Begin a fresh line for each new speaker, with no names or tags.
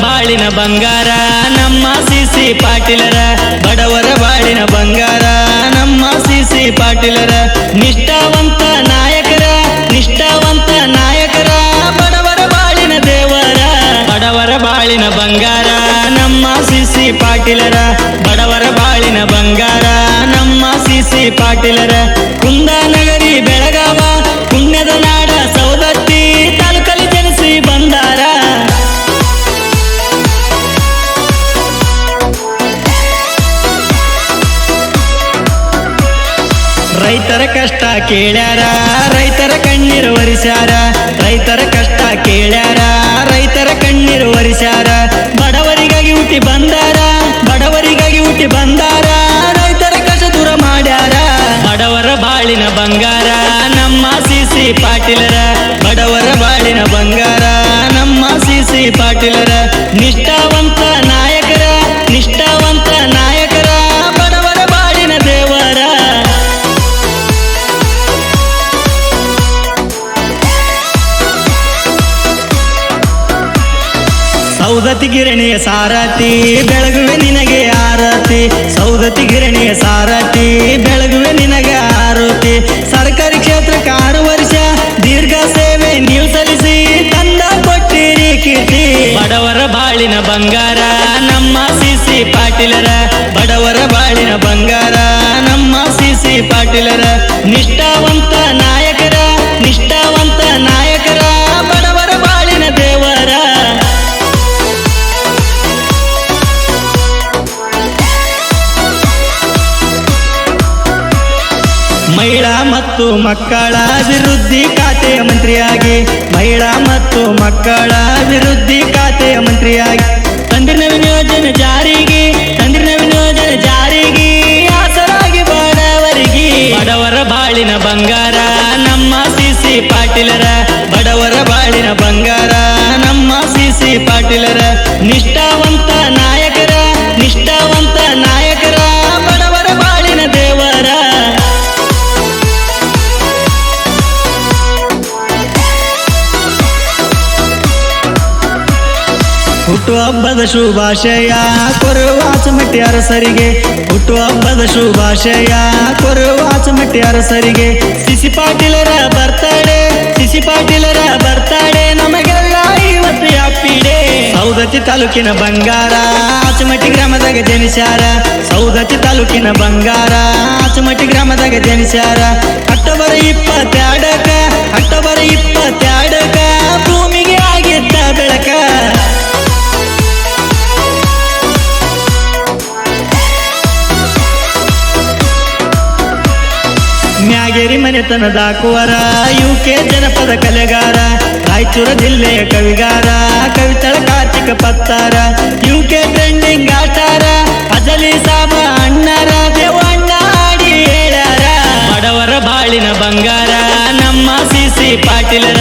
ಬಾಳಿನ ಬಂಗಾರ, ನಮ್ಮ ಸಿಸಿ ಪಾಟೀಲರ. ಬಡವರ ಬಾಳಿನ ಬಂಗಾರ, ನಮ್ಮ ಸಿಸಿ ಪಾಟೀಲರ. ನಿಷ್ಠಾವಂತ ನಾಯಕರ ನಿಷ್ಠಾವಂತ ನಾಯಕರ. ಬಡವರ ಬಾಳಿನ ದೇವರ, ಬಡವರ ಬಾಳಿನ ಬಂಗಾರ, ನಮ್ಮ ಸಿಸಿ ಪಾಟೀಲರ. ಬಡವರ ಬಾಳಿನ ಬಂಗಾರ, ನಮ್ಮ ಸಿಸಿ ಪಾಟೀಲರ. ರೈತರ ಕಷ್ಟ ಕೇಳ್ಯಾರ, ರೈತರ ಕಣ್ಣೀರು ಒರಿಸ್ಯಾರ, ರೈತರ ಕಷ್ಟ ಕೇಳ್ಯಾರ, ರೈತರ ಕಣ್ಣೀರು ಒರಿಸ್ಯಾರ. ಬಡವರಿಗಾಗಿ ಹುಟ್ಟಿ ಬಂದಾರ, ಬಡವರಿಗಾಗಿ ಹುಟ್ಟಿ ಬಂದಾರ, ರೈತರ ಕಷ್ಟ ದೂರ ಮಾಡ್ಯಾರ. ಬಡವರ ಬಾಳಿನ ಬಂಗಾರ, ನಮ್ಮ ಸಿಸಿ ಪಾಟೀಲರ. ಬಡವರ ಬಾಳಿನ ಬಂಗಾರ, ನಮ್ಮ ಸಿಸಿ ಪಾಟೀಲರ. ಸೌದತಿ ಗಿರಣಿಯ ಸಾರಥಿ, ಬೆಳಗುವೆ ನಿನಗೆ ಆರತಿ. ಸೌದತಿ ಗಿರಣಿಯ ಸಾರಥಿ, ಬೆಳಗುವೆ ನಿನಗೆ ಆರತಿ. ಸರ್ಕಾರಿ ಕ್ಷೇತ್ರಕ್ಕೆ ಆರು ವರ್ಷ ದೀರ್ಘ ಸೇವೆ ನೀವು ಸಲ್ಲಿಸಿ. ತಂದ ಕೊಟ್ಟಿರಿ ಕೀರ್ತಿ. ಬಡವರ ಬಾಳಿನ ಬಂಗಾರ, ನಮ್ಮ ಸಿಸಿ ಪಾಟೀಲರ ಮಹಿಳಾ ಮತ್ತು ಮಕ್ಕಳ ಅಭಿವೃದ್ಧಿ ಖಾತೆಯ ಮಂತ್ರಿಯಾಗಿ. ಮಹಿಳಾ ಮತ್ತು ಮಕ್ಕಳ ಅಭಿವೃದ್ಧಿ ಖಾತೆಯ ಮಂತ್ರಿಯಾಗಿ. ತಂದಿನ ಯೋಜನೆ ಜಾರಿಗೆ ತಂದಿನ ಯೋಜನೆ ಜಾರಿಗೆ. ಆಸರಾಗಿ ಬಡವರಿಗೆ. ಬಡವರ ಬಾಳಿನ ಬಂಗಾರ, ನಮ್ಮ ಸಿಸಿ ಪಾಟೀಲರ. ಬಡವರ ಬಾಳಿನ ಬಂಗಾರ, ನಮ್ಮ ಸಿಸಿ ಪಾಟೀಲರ. ನಿಷ್ಠಾವಂತ ಹುಟ್ಟುಹಬ್ಬದ ಶುಭಾಶಯ. ಕೊರುವಾಚಮಟ್ಟಿ ಅರಸರಿಗೆ ಹುಟ್ಟುಹಬ್ಬದ ಶುಭಾಶಯ. ಕೊರುವಾಚಮಟ್ಟಿ ಸರಿಗೆ ಸಿಸಿ ಪಾಟೀಲರ ಬರ್ತಾಡೆ, ಸಿಸಿ ಪಾಟೀಲರ ಬರ್ತಡೇ. ನಮಗೆಲ್ಲ ಇವತ್ತು ಯಾಪಿಡೆ ಸೌದತ್ತಿ ತಾಲೂಕಿನ ಬಂಗಾರ, ಆಚಮಟ್ಟಿ ಗ್ರಾಮದಾಗ ಜನಿಸಾರ ಸೌದತ್ತಿ ತಾಲೂಕಿನ ಬಂಗಾರ, ಆಚಮಟ್ಟಿ ಗ್ರಾಮದಾಗ ಜನಿಸಾರ ಅಕ್ಟೋಬರ್ ಇಪ್ಪತ್ತೆರಡಕ ಮ್ಯಾಗೇರಿ ಮನೆತನದ ಕುವರ ಯುಕೆ ಜನಪದ ಕಲೆಗಾರ, ರಾಯಚೂರ ಜಿಲ್ಲೆಯ ಕವಿಗಾರ, ಕವಿತಳ ಕಾರ್ತಿಕ ಪತ್ತಾರ ಯುಕೆ ಟ್ರೆಂಡಿಂಗ್ ಆಟಾರ ಅಜಲಿ ಸಾಬ ಅಣ್ಣರ ದೇವಣ್ಣ ಬಡವರ ಬಾಳಿನ ಬಂಗಾರ, ನಮ್ಮ ಸಿಸಿ ಪಾಟೀಲರ